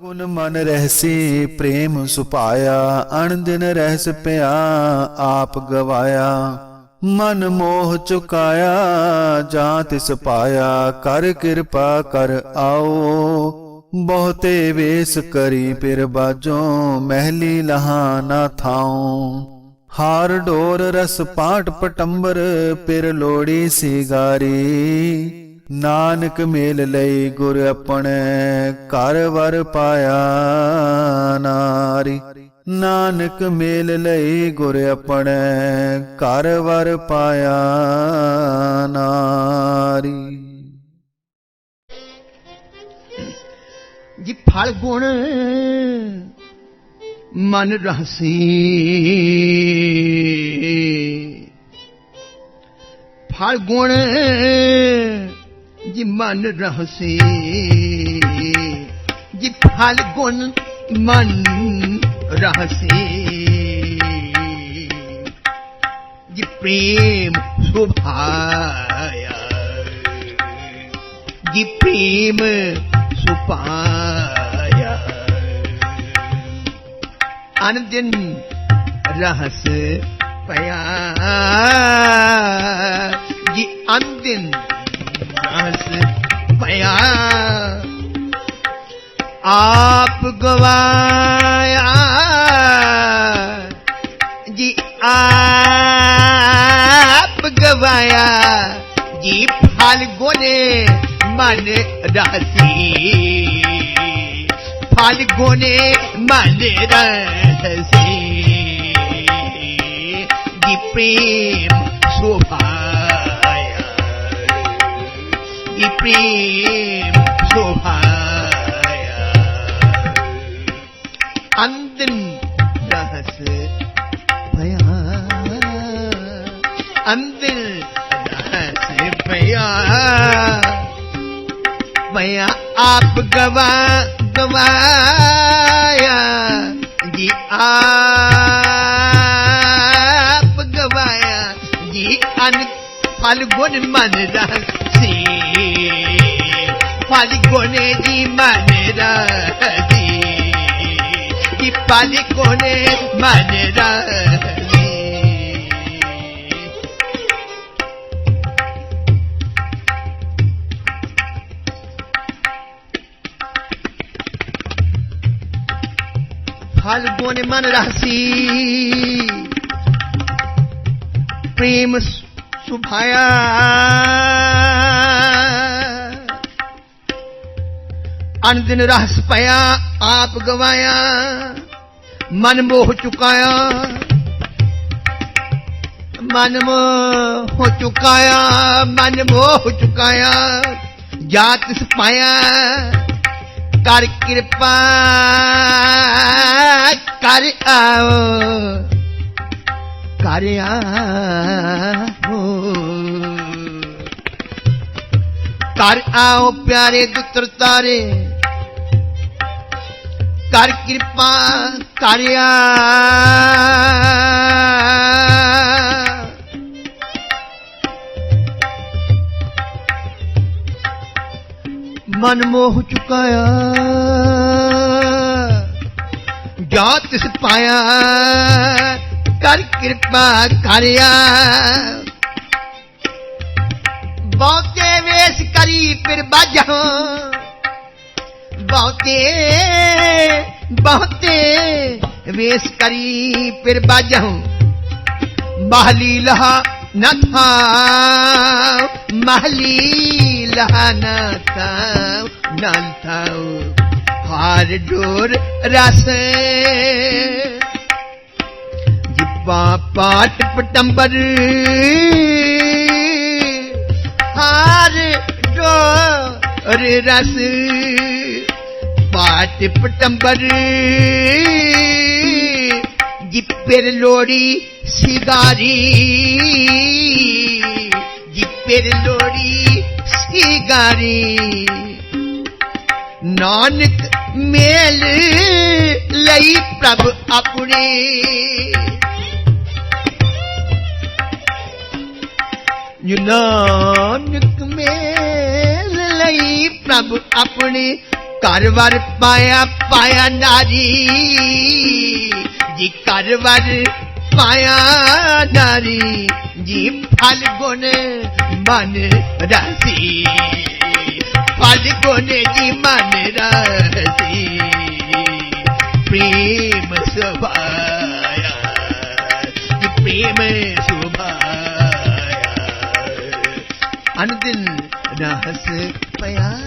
ਗੁਣ ਮਨ ਰਹਿਸੀ, ਪ੍ਰੇਮ ਸੁਪਾਇਆ ਅਣਦਿਨ ਰਹਿਸ ਪਿਆ, ਆਪ ਗਵਾਇਆ। ਮਨ ਮੋਹ ਚੁਕਾਇਆ ਜਾਂ ਤਿਸ ਪਾਇਆ, ਕਰ ਕਿਰਪਾ ਕਰ ਆਓ। ਬਹੁਤੇ ਵੇਸ ਕਰੀ ਪਿਰ ਬਾਜੋ ਮਹਿਲੀ ਲਹਾ ਨਾ ਥਾਉ। ਹਾਰ ਡੋਰ ਰਸ ਪਾਟ ਪਟੰਬਰ ਪਿਰ ਲੋੜੀ ਸਿਗਾਰੀ। ਨਾਨਕ ਮੇਲ ਲਈ ਗੁਰ ਆਪਣੇ ਘਰ ਵਰ ਪਾਇਆ ਨਾਰੀ। ਨਾਨਕ ਮੇਲ ਲਈ ਗੁਰ ਆਪਣੇ ਘਰ ਵਰ ਪਾਇਆ ਨਾਰੀ। ਜੀ ਫਲ ਗੁਣ ਮਨ ਰਹਸੀ। ਫਲ ਗੁਣ ਜੀ ਮਨ ਰਹਸੀ ਜੀ ਫਲ ਗੁਣ ਮਨ ਰਹਸੀ ਜੀ ਪ੍ਰੇਮ ਸੁਭਾਇਆ। ਜੀ ਪ੍ਰੇਮ ਸੁਪਾਇਆ ਅਨੰਦਨ ਰਹਸ ਪਿਆ ਜੀ ਅੰਦਨ ਰਹਸ ਪਿਆ ਆਪ ਗਵਾਇਆ ਜੀ ਆਪ ਗਵਾਇਆ ਜੀ ਫਲ ਗੋਨੇ ਮਨ ਰਾਸੀ ਫਲ ਗੋਨੇ ਮਨ ਰਾਸੀ ਜੀ ਪ੍ਰੇਮ ਸੁਭਾਇਆ प्रेम शोभाया। अंतिम रहस भया अंतिम रहस भया भया, आप गवा, गवाया। जी, आप गवाया। जी, अन फल गुण मन रस ಕೊನೆಗಿ ಮನೆರದಿ ಇಪ್ಪದಿ ಕೊನೆ ಮನೆರದಿ ফাল্গুন মন রাশি প্রেম শুভায়া ਅਣਦਿਨ ਰਹਸ ਪਿਆ ਆਪ ਗਵਾਇਆ, ਮਨ ਮੋਹ ਚੁਕਾਇਆ। ਮਨ ਮੋਹ ਹੋ ਚੁਕਾਇਆ, ਮਨ ਮੋਹ ਚੁਕਾਇਆ, ਜਾਤ ਤਿਸ ਪਾਇਆ, ਕਰ ਕਿਰਪਾ, ਕਰ ਆਓ ਕਰ ਆਓ। ਕਰ ਆਓ ਪਿਆਰੇ ਦੁੱਤਰ ਤਾਰੇ। ਕਰ ਕਿਰਪਾ ਕਰਿਆ। ਆ ਮਨ ਮੋਹ ਚੁਕਾਇਆ। ਜਾ ਤਿਸ ਪਾਇਆ ਕਰ ਕਿਰਪਾ ਕਰਿਆ। ਬਹੁਤੇ ਵੇਸ ਕਰੀ ਫਿਰ ਬਾਝਾਂ। ਬਹੁਤੇ ਬਹੁਤੇ। ਵੇਸ ਕਰੀ ਫਿਰ ਬਾਜਹੁ ਮਹਲੀ ਲਹਾ ਨਾ ਥਾ ਮਹਲੀ ਲਹਾ ਨਾ ਥਾ ਨਾਲ ਥਾਉ। ਹਾਰ ਡੋਰ ਰਸ। ਜਿਪਾ ਪਾਟ ਪਟੰਬਰ। ਹਾਰ ਡੋਰ ਰਸ। பாட்டு பிட்டம்பரு. ஜிப்பெருந்தோடி சிகாரி. ஜிப்பெருந்தோடி சிகாரி. நானுக்கு மேலு லை பிரபு அப்புடே. நானுக்கு மேலை பிரபு அப்புடே. ਘਰ ਵਰ ਪਾਇਆ ਪਾਇਆ ਨਾਰੀ। ਜੀ ਘਰ ਵਰ ਪਾਇਆ ਨਾਰੀ। ਜੀ ਫਲ ਗੁਣ ਮਨ ਰਾਸੀ। ਫਲ ਗੁਣ ਜੀ ਮਨ ਰਾਸੀ। ਪ੍ਰੇਮ ਸੁਭਾਇਆ। ਜੀ ਪ੍ਰੇਮ ਸੁਭਾਇਆ। ਅਨਦਿਨ ਰਹਸ ਪਿਆ।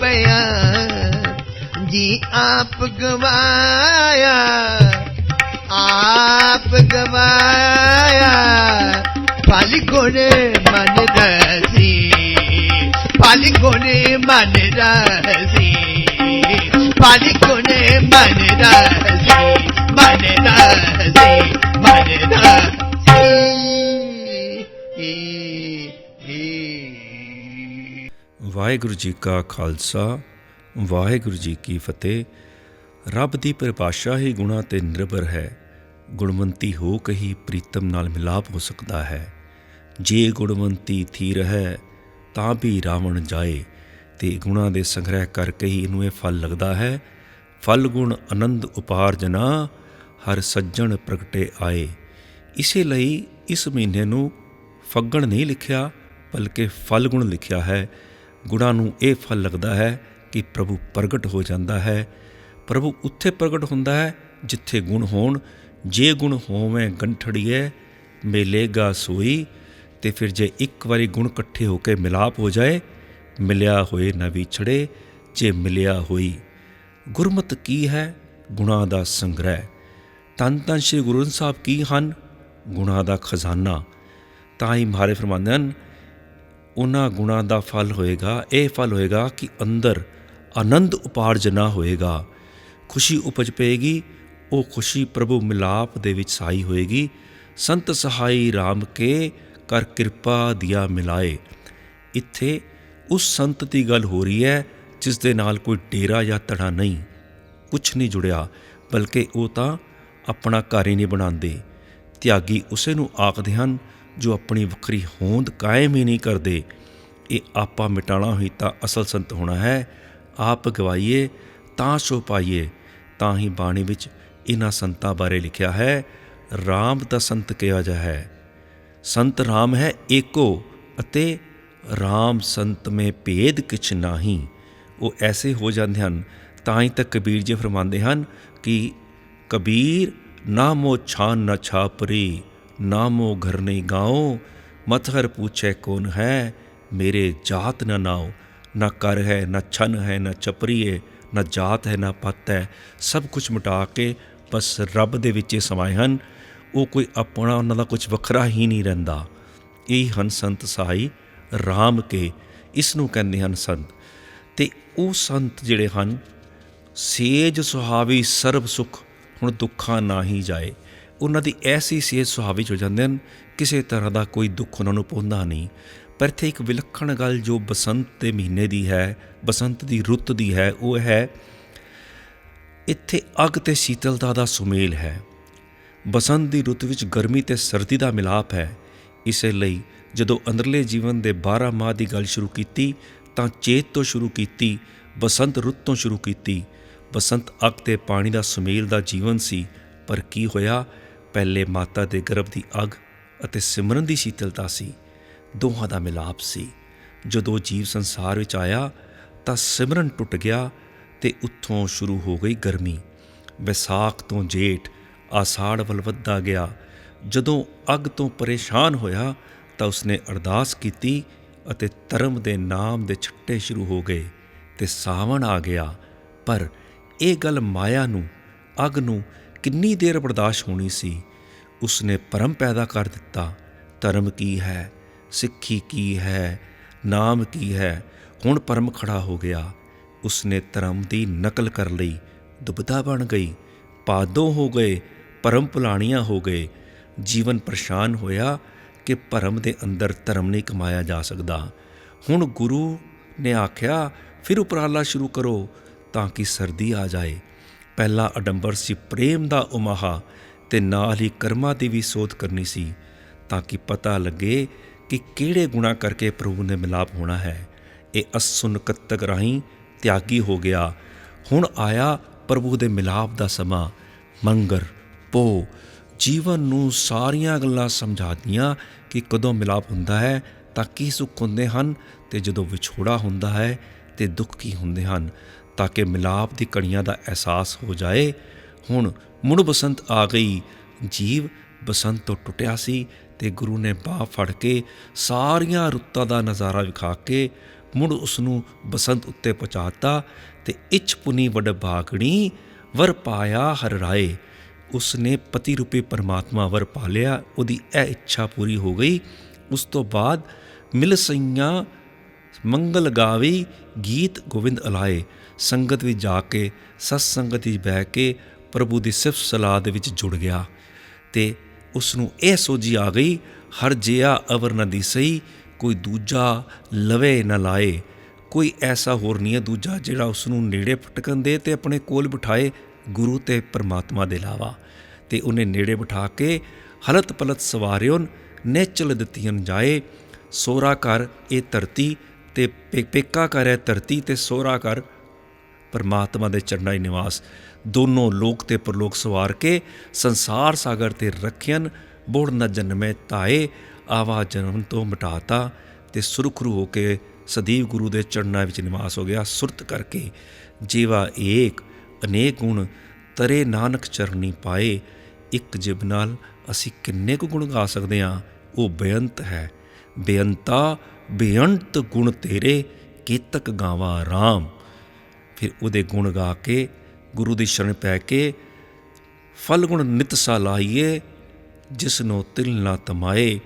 ਪਿਆ ਜੀ ਆਪ ਗਵਾਇਆ ਆਪ ਗਵਾਇਆ। ਫਲ ਗੁਣ ਮਨ ਰਸੀ ਫਲ ਗੁਣ ਮਨ ਰਸੀ ਫਲ ਗੁਣ ਮਨ ਰਸੀ ਮਨ ਰਸੀ ਮਨ ਰਸੀ ਵਾਹਿਗੁਰੂ ਜੀ ਕਾ ਖਾਲਸਾ, ਵਾਹਿਗੁਰੂ ਜੀ ਕੀ ਫਤਿਹ। ਰੱਬ ਦੀ ਪਰਿਭਾਸ਼ਾ ਹੀ ਗੁਣਾ ਤੇ ਨਿਰਭਰ ਹੈ। ਗੁਣਵੰਤੀ ਹੋ ਕਹੀ ਪ੍ਰੀਤਮ ਨਾਲ ਮਿਲਾਪ ਹੋ ਸਕਦਾ ਹੈ। ਜੇ ਗੁਣਵੰਤੀ ਥੀ ਰਹਿ, ਤਾਂ ਵੀ ਰਾਵਣ ਜਾਏ। ਤੇ ਗੁਣਾ ਦੇ ਸੰਗ੍ਰਹਿ ਕਰਕੇ ਹੀ ਇਹਨੂੰ ਇਹ ਫਲ ਲੱਗਦਾ ਹੈ। ਫਲ ਗੁਣ ਆਨੰਦ ਉਪਾਰਜਨਾ ਹਰ ਸੱਜਣ ਪ੍ਰਗਟੇ ਆਏ। ਇਸੇ ਲਈ ਇਸ ਮਹੀਨੇ ਨੂੰ ਫੱਗਣ ਨਹੀਂ ਲਿਖਿਆ, ਬਲਕਿ ਫਲ ਗੁਣ ਲਿਖਿਆ ਹੈ। ਗੁਣਾਂ ਨੂੰ ਇਹ ਫਲ ਲੱਗਦਾ ਹੈ ਕਿ ਪ੍ਰਭੂ ਪ੍ਰਗਟ ਹੋ ਜਾਂਦਾ ਹੈ। ਪ੍ਰਭੂ ਉੱਥੇ ਪ੍ਰਗਟ ਹੁੰਦਾ ਹੈ ਜਿੱਥੇ ਗੁਣ ਹੋਣ। ਜੇ ਗੁਣ ਹੋਵੇਂ ਗੰਠੜੀਏ ਮਿਲੇਗਾ ਸੋਈ, ਤੇ ਫਿਰ ਜੇ ਇੱਕ ਵਾਰੀ ਗੁਣ ਇਕੱਠੇ ਹੋ ਕੇ ਮਿਲਾਪ ਹੋ ਜਾਏ, ਮਿਲਿਆ ਹੋਏ ਨਾ ਵਿਛੜੇ, ਜੇ ਮਿਲਿਆ ਹੋਈ। ਗੁਰਮਤ ਕੀ ਹੈ? ਗੁਣਾਂ ਦਾ ਸੰਗ੍ਰਹਿ। ਤਨ ਤਨ ਸ੍ਰੀ ਗੁਰੂ ਗ੍ਰੰਥ ਸਾਹਿਬ ਕੀ ਹਨ? ਗੁਣਾਂ ਦਾ ਖਜ਼ਾਨਾ। ਤਾਂ ਹੀ ਮਹਾਰੇ ਫਰਮਾਉਂਦੇ ਹਨ ਉਹਨਾਂ ਗੁਣਾਂ ਦਾ ਫਲ ਹੋਏਗਾ, ਇਹ ਫਲ ਹੋਏਗਾ ਕਿ ਅੰਦਰ ਆਨੰਦ ਉਪਾਰਜਨਾ ਹੋਏਗਾ। ਖੁਸ਼ੀ ਉਪਜ ਪਏਗੀ, ਉਹ ਖੁਸ਼ੀ ਪ੍ਰਭੂ ਮਿਲਾਪ ਦੇ ਵਿੱਚ ਸਾਈ ਹੋਏਗੀ। ਸੰਤ ਸਹਾਈ RAM ਕੇ ਕਰ ਕਿਰਪਾ ਦਿਆ ਮਿਲਾਏ। ਇੱਥੇ ਉਸ ਸੰਤ ਦੀ ਗੱਲ ਹੋ ਰਹੀ ਹੈ, ਜਿਸ ਦੇ ਨਾਲ ਕੋਈ ਡੇਰਾ ਜਾਂ ਤੜਾ ਨਹੀਂ ਕੁਝ ਨਹੀਂ ਜੁੜਿਆ, ਬਲਕਿ ਉਹ ਤਾਂ ਆਪਣਾ ਘਰ ਹੀ ਨਹੀਂ ਬਣਾਉਂਦੇ। ਤਿਆਗੀ ਉਸੇ ਨੂੰ ਆਖਦੇ ਹਨ ਜੋ ਆਪਣੀ ਵੱਖਰੀ ਹੋਂਦ ਕਾਇਮ ਹੀ ਨਹੀਂ ਕਰਦੇ, ਇਹ ਆਪਾ ਮਿਟਾਣਾ ਹੋਈ ਤਾਂ ਅਸਲ ਸੰਤ ਹੋਣਾ ਹੈ। ਆਪ ਗਵਾਈਏ, ਤਾਂ ਸੋ ਪਾਈਏ, ਤਾਂ ਹੀ ਬਾਣੀ ਵਿੱਚ ਇਹਨਾਂ ਸੰਤਾਂ ਬਾਰੇ ਲਿਖਿਆ ਹੈ RAM ਦਾ ਸੰਤ ਕਿਹਾ ਜਾ ਹੈ। ਸੰਤ RAM ਹੈ ਏਕੋ ਅਤੇ RAM ਸੰਤ ਮੇ ਭੇਦ ਕਿਛ ਨਾਹੀ। ਉਹ ਐਸੇ ਹੋ ਜਾਂਦੇ ਹਨ, ਤਾਂ ਹੀ ਤਾਂ ਕਬੀਰ ਜੀ ਫਰਮਾਉਂਦੇ ਹਨ ਕਿ ਕਬੀਰ ਨਾਮੋ ਛਾਨ ਨਾ ਛਾਪਰੀ ਨਾਮੋ ਘਰ ਨਹੀਂ ਗਾਉ ਮਤਹਰ ਪੁੱਛੇ ਕੌਣ ਹੈ? ਮੇਰੇ ਜਾਤ ਨ ਨਾਉ ਨਾ ਕਰ ਹੈ, ਨਾ ਛਨ ਹੈ, ਨਾ ਚਪਰੀਏ, ਨਾ ਜਾਤ ਹੈ, ਨਾ ਪਤ ਹੈ। ਸਭ ਕੁਝ ਮਿਟਾ ਕੇ ਬਸ ਰੱਬ ਦੇ ਵਿੱਚ ਹੀ ਸਮਾਏ ਹਨ। ਉਹ ਕੋਈ ਆਪਣਾ, ਉਹਨਾਂ ਦਾ ਕੁਝ ਵੱਖਰਾ ਹੀ ਨਹੀਂ ਰਹਿੰਦਾ। ਇਹ ਹਨ ਸੰਤ ਸਾਈ RAM ਕੇ ਇਸ ਨੂੰ ਕਹਿੰਦੇ ਹਨ ਸੰਤ। ਤੇ ਉਹ ਸੰਤ ਜਿਹੜੇ ਹਨ, ਸੇਜ ਸੁਹਾਵੀ ਸਰਬ ਸੁਖ, ਹੁਣ ਦੁੱਖਾਂ ਨਾ ਹੀ ਜਾਏ। ਉਹਨਾਂ ਦੀ ਐਸੀ ਸਿਹਤ ਸੁਹਾਵੀ ਹੋ ਜਾਂਦੇ ਹਨ, ਕਿਸੇ ਤਰ੍ਹਾਂ ਦਾ ਕੋਈ ਦੁੱਖ ਉਹਨਾਂ ਨੂੰ ਪਹੁੰਚਦਾ ਨਹੀਂ। ਪਰ ਇੱਥੇ ਇੱਕ ਵਿਲੱਖਣ ਗੱਲ ਜੋ ਬਸੰਤ ਦੇ ਮਹੀਨੇ ਦੀ ਹੈ, ਬਸੰਤ ਦੀ ਰੁੱਤ ਦੀ ਹੈ, ਉਹ ਹੈ, ਇੱਥੇ ਅੱਗ ਤੇ ਸ਼ੀਤਲਤਾ ਦਾ ਸੁਮੇਲ ਹੈ। ਬਸੰਤ ਦੀ ਰੁੱਤ ਵਿੱਚ ਗਰਮੀ ਤੇ ਸਰਦੀ ਦਾ ਮਿਲਾਪ ਹੈ। ਇਸੇ ਲਈ ਜਦੋਂ ਅੰਦਰਲੇ ਜੀਵਨ ਦੇ 12 ਮਾਹ ਦੀ ਗੱਲ ਸ਼ੁਰੂ ਕੀਤੀ, ਤਾਂ ਚੇਤ ਤੋਂ ਸ਼ੁਰੂ ਕੀਤੀ, ਬਸੰਤ ਰੁੱਤ ਤੋਂ ਸ਼ੁਰੂ ਕੀਤੀ। ਬਸੰਤ ਅੱਗ ਤੇ ਪਾਣੀ ਦਾ ਸੁਮੇਲ ਦਾ ਜੀਵਨ ਸੀ, ਪਰ ਕੀ ਹੋਇਆ? ਪਹਿਲੇ ਮਾਤਾ ਦੇ ਗਰਭ ਦੀ ਅੱਗ ਅਤੇ ਸਿਮਰਨ ਦੀ ਸ਼ੀਤਲਤਾ ਸੀ, ਦੋਹਾਂ ਦਾ ਮਿਲਾਪ ਸੀ। ਜਦੋਂ ਜੀਵ ਸੰਸਾਰ ਵਿੱਚ ਆਇਆ, ਤਾਂ ਸਿਮਰਨ ਟੁੱਟ ਗਿਆ ਤੇ ਉੱਥੋਂ ਸ਼ੁਰੂ ਹੋ ਗਈ ਗਰਮੀ। ਵਿਸਾਖ ਤੋਂ ਜੇਠ ਆਸਾੜ ਵੱਲ ਵੱਧਦਾ ਗਿਆ। ਜਦੋਂ ਅੱਗ ਤੋਂ ਪਰੇਸ਼ਾਨ ਹੋਇਆ, ਤਾਂ ਉਸਨੇ ਅਰਦਾਸ ਕੀਤੀ ਅਤੇ ਧਰਮ ਦੇ ਨਾਮ ਦੇ ਛੱਟੇ ਸ਼ੁਰੂ ਹੋ ਗਏ ਤੇ ਸਾਵਣ ਆ ਗਿਆ। ਪਰ ਇਹ ਗੱਲ ਮਾਇਆ ਨੂੰ, ਅੱਗ ਨੂੰ ਕਿੰਨੀ ਦੇਰ ਬਰਦਾਸ਼ਤ ਹੋਣੀ ਸੀ? ਉਸਨੇ ਪਰਮ ਪੈਦਾ ਕਰ ਦਿੱਤਾ। ਧਰਮ ਕੀ ਹੈ? ਸਿੱਖੀ ਕੀ ਹੈ? ਨਾਮ ਕੀ ਹੈ? ਹੁਣ ਪਰਮ ਖੜਾ ਹੋ ਗਿਆ। ਉਸਨੇ ਧਰਮ ਦੀ ਨਕਲ ਕਰ ਲਈ। ਦੁਬਦਾ ਬਣ ਗਈ। ਪਾਦੋ ਹੋ ਗਏ। ਪਰਮ ਪੁਲਾਣੀਆਂ ਹੋ ਗਏ। ਜੀਵਨ ਪਰੇਸ਼ਾਨ ਹੋਇਆ ਕਿ ਭਰਮ ਦੇ ਅੰਦਰ ਧਰਮ ਨਹੀਂ ਕਮਾਇਆ ਜਾ ਸਕਦਾ। ਹੁਣ ਗੁਰੂ ਨੇ ਆਖਿਆ, ਫਿਰ ਉਪਰਾਲਾ ਸ਼ੁਰੂ ਕਰੋ ਤਾਂ ਕਿ ਸਰਦੀ ਆ ਜਾਏ। ਪਹਿਲਾ ਅਡੰਬਰ ਸੀ ਪ੍ਰੇਮ ਦਾ ਉਮਾਹਾ ਤੇ ਨਾਲ ਹੀ ਕਰਮਾਂ ਦੀ ਵੀ ਸੋਧ ਕਰਨੀ ਸੀ, ਤਾਂ ਕਿ ਪਤਾ ਲੱਗੇ ਕਿ ਕਿਹੜੇ ਗੁਣਾ ਕਰਕੇ ਪ੍ਰਭੂ ਨੇ ਮਿਲਾਪ ਹੋਣਾ ਹੈ। ਇਹ ਅਸੁਨ ਕੱਤਕ ਰਾਹੀਂ ਤਿਆਗੀ ਹੋ ਗਿਆ। ਹੁਣ ਆਇਆ ਪ੍ਰਭੂ ਦੇ ਮਿਲਾਪ ਦਾ ਸਮਾਂ। ਮੰਗਰ, ਪੋ, ਜੀਵਨ ਨੂੰ ਸਾਰੀਆਂ ਗੱਲਾਂ ਸਮਝਾਦੀਆਂ ਕਿ ਕਦੋਂ ਮਿਲਾਪ ਹੁੰਦਾ ਹੈ, ਤਾਂ ਕੀ ਸੁੱਖ ਹੁੰਦੇ ਹਨ ਤੇ ਜਦੋਂ ਵਿਛੋੜਾ ਹੁੰਦਾ ਹੈ ਤੇ ਦੁੱਖ ਕੀ ਹੁੰਦੇ ਹਨ। ਤਾਂ ਕਿ ਮਿਲਾਪ ਦੀ ਕਣੀਆਂ ਦਾ ਅਹਿਸਾਸ ਹੋ ਜਾਏ। ਹੁਣ ਮੁੜ ਬਸੰਤ ਆ ਗਈ। ਜੀਵ ਬਸੰਤ ਤੋਂ ਟੁੱਟਿਆ ਸੀ ਤੇ ਗੁਰੂ ਨੇ ਬਾਹ ਫੜ ਕੇ ਸਾਰੀਆਂ ਰੁੱਤਾਂ ਦਾ ਨਜ਼ਾਰਾ ਵਿਖਾ ਕੇ ਮੁੜ ਉਸ ਨੂੰ ਬਸੰਤ ਉੱਤੇ ਪਹੁੰਚਾਤਾ ਤੇ ਇਛ ਪੁਨੀ ਵਡ ਭਾਗਣੀ ਵਰ ਪਾਇਆ ਹਰ ਰਾਏ। ਉਸ ਨੇ ਪਤੀ ਰੂਪੀ ਪਰਮਾਤਮਾ ਵਰ ਪਾ ਲਿਆ। ਉਹਦੀ ਇਹ ਇੱਛਾ ਪੂਰੀ ਹੋ ਗਈ। ਉਸ ਤੋਂ ਬਾਅਦ ਮਿਲ ਸਈਆਂ ਮੰਗਲ ਗਾਵੀ, ਗੀਤ ਗੋਵਿੰਦ ਅਲਾਏ। ਸੰਗਤ ਵਿੱਚ ਜਾ ਕੇ ਸਤ ਸੰਗਤ ਵਿੱਚ ਬਹਿ ਕੇ ਪ੍ਰਭੂ ਦੀ ਸਿਫਤ ਸਲਾਹ ਦੇ ਵਿੱਚ ਜੁੜ ਗਿਆ ਤੇ ਉਸ ਨੂੰ ਇਹ ਸੋਝੀ ਆ ਗਈ, ਹਰ ਜਿਆ ਅਵਰ ਨ ਦਿਸਈ, ਕੋਈ ਦੂਜਾ ਲਵੇ ਨਾ ਲਾਏ। ਕੋਈ ਐਸਾ ਹੋਰ ਨਹੀਂ ਹੈ ਦੂਜਾ ਜਿਹੜਾ ਉਸ ਨੂੰ ਨੇੜੇ ਫਟਕਣ ਦੇ ਤੇ ਆਪਣੇ ਕੋਲ ਬਿਠਾਏ ਗੁਰੂ ਤੇ ਪਰਮਾਤਮਾ ਦੇ ਇਲਾਵਾ। ਤੇ ਉਹਨੇ ਨੇੜੇ ਬਿਠਾ ਕੇ ਹਲਤ ਪਲਤ ਸਵਾਰਿਓਨ, ਨੇਚਲ ਦਿੱਤੀਆਂ ਜਾਏ। ਸੋਰਾ ਕਰ ਇਹ ਧਰਤੀ ਤੇ ਪੇ- ਪੇਕਾ ਕਰੇ ਧਰਤੀ ਤੇ ਸੋਰਾ ਕਰ ਪਰਮਾਤਮਾ ਦੇ ਚਰਨਾਂ 'ਚ ਨਿਵਾਸ। ਦੋਨੋਂ ਲੋਕ ਤੇ ਪਰਲੋਕ ਸਵਾਰ ਕੇ ਸੰਸਾਰ ਸਾਗਰ ਤੇ ਰੱਖਿਅਨ, ਬੋੜ ਨ ਜਨਮੇ ਤਾਏ ਆਵਾ ਜਨਮ ਤੋਂ ਮਿਟਾਤਾ ਤੇ ਸੁਰਖਰੂ ਹੋ ਕੇ ਸਦੀਵ ਗੁਰੂ ਦੇ ਚਰਨਾਂ ਵਿੱਚ ਨਿਵਾਸ ਹੋ ਗਿਆ। ਸੁਰਤ ਕਰਕੇ ਜੀਵਾ ਏਕ, ਅਨੇਕ ਗੁਣ, ਤਰੇ ਨਾਨਕ ਚਰਨੀ ਪਾਏ। ਇੱਕ ਜਿਬ ਨਾਲ ਅਸੀਂ ਕਿੰਨੇ ਕੁ ਗੁਣ ਗਾ ਸਕਦੇ ਹਾਂ ਉਹ ਬੇਅੰਤ ਹੈ। ਬੇਅੰਤਾ ਬੇਅੰਤ ਗੁਣ ਤੇਰੇ, ਕੀਤਕ ਗਾਵਾ RAM ਫਿਰ ਉਹਦੇ ਗੁਣ ਗਾ ਕੇ, ਗੁਰੂ ਦੀ ਸ਼ਰਨ ਪੈ ਕੇ ਫਲ ਗੁਣ ਨਿਤ ਸਾ ਲਾਈਏ ਜਿਸ ਨੂੰ ਤਿਲ ਨਾ ਤਮਾਏ,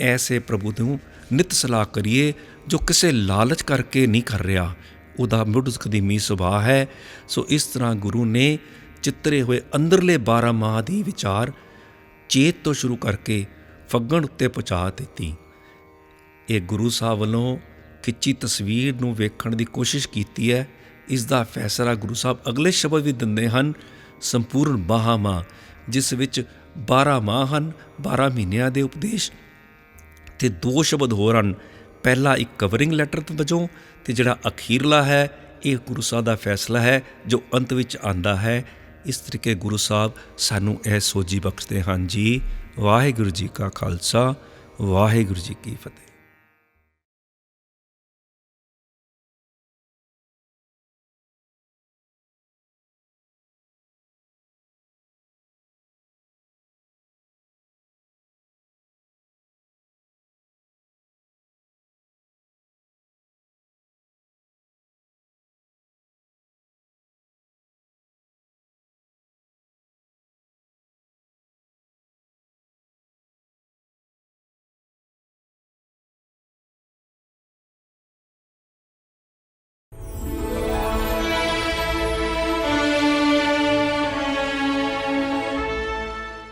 ਐਸੇ ਪ੍ਰਭੂ ਨੂੰ ਨਿਤ ਸਲਾਹ ਕਰੀਏ, ਜੋ ਕਿਸੇ ਲਾਲਚ ਕਰਕੇ ਨਹੀਂ ਕਰ ਰਿਹਾ। ਉਹਦਾ ਮੁੱਢ ਕਦੀਮੀ ਸੁਭਾਅ ਹੈ। ਸੋ ਇਸ ਤਰ੍ਹਾਂ ਗੁਰੂ ਨੇ ਚਿੱਤਰੇ ਹੋਏ ਅੰਦਰਲੇ 12 ਮਾਹ ਦੀ ਵਿਚਾਰ ਚੇਤ ਤੋਂ ਸ਼ੁਰੂ ਕਰਕੇ ਫੱਗਣ ਉੱਤੇ ਪਹੁੰਚਾ ਦਿੱਤੀ। ਇਹ ਗੁਰੂ ਸਾਹਿਬ ਵੱਲੋਂ ਖਿੱਚੀ ਤਸਵੀਰ ਨੂੰ ਵੇਖਣ ਦੀ ਕੋਸ਼ਿਸ਼ ਕੀਤੀ ਹੈ। ਇਸ ਦਾ ਫੈਸਲਾ ਗੁਰੂ ਸਾਹਿਬ ਅਗਲੇ ਸ਼ਬਦ ਵੀ ਦਿੰਦੇ ਹਨ, ਸੰਪੂਰਨ ਬਾਹਾਮਾ ਜਿਸ ਵਿੱਚ 12 ਮਾਹ ਹਨ 12 ਮਹੀਨਿਆਂ ਦੇ ਉਪਦੇਸ਼। ਤੇ ਦੋ ਸ਼ਬਦ ਹੋਰ ਹਨ। ਪਹਿਲਾ ਇੱਕ ਕਵਰਿੰਗ ਲੈਟਰ ਵਜੋਂ ਤੇ ਜਿਹੜਾ ਅਖੀਰਲਾ ਹੈ, ਇਹ ਗੁਰੂ ਸਾਹਿਬ ਦਾ ਫੈਸਲਾ ਹੈ, ਜੋ ਅੰਤ ਵਿੱਚ ਆਂਦਾ ਹੈ। ਇਸ ਤਰੀਕੇ ਗੁਰੂ ਸਾਹਿਬ ਸਾਨੂੰ ਇਹ ਸੋਝੀ ਬਖਸ਼ਦੇ ਹਨ ਜੀ, ਵਾਹਿਗੁਰੂ ਜੀ ਕਾ ਖਾਲਸਾ, ਵਾਹਿਗੁਰੂ ਜੀ ਕੀ ਫਤਿਹ।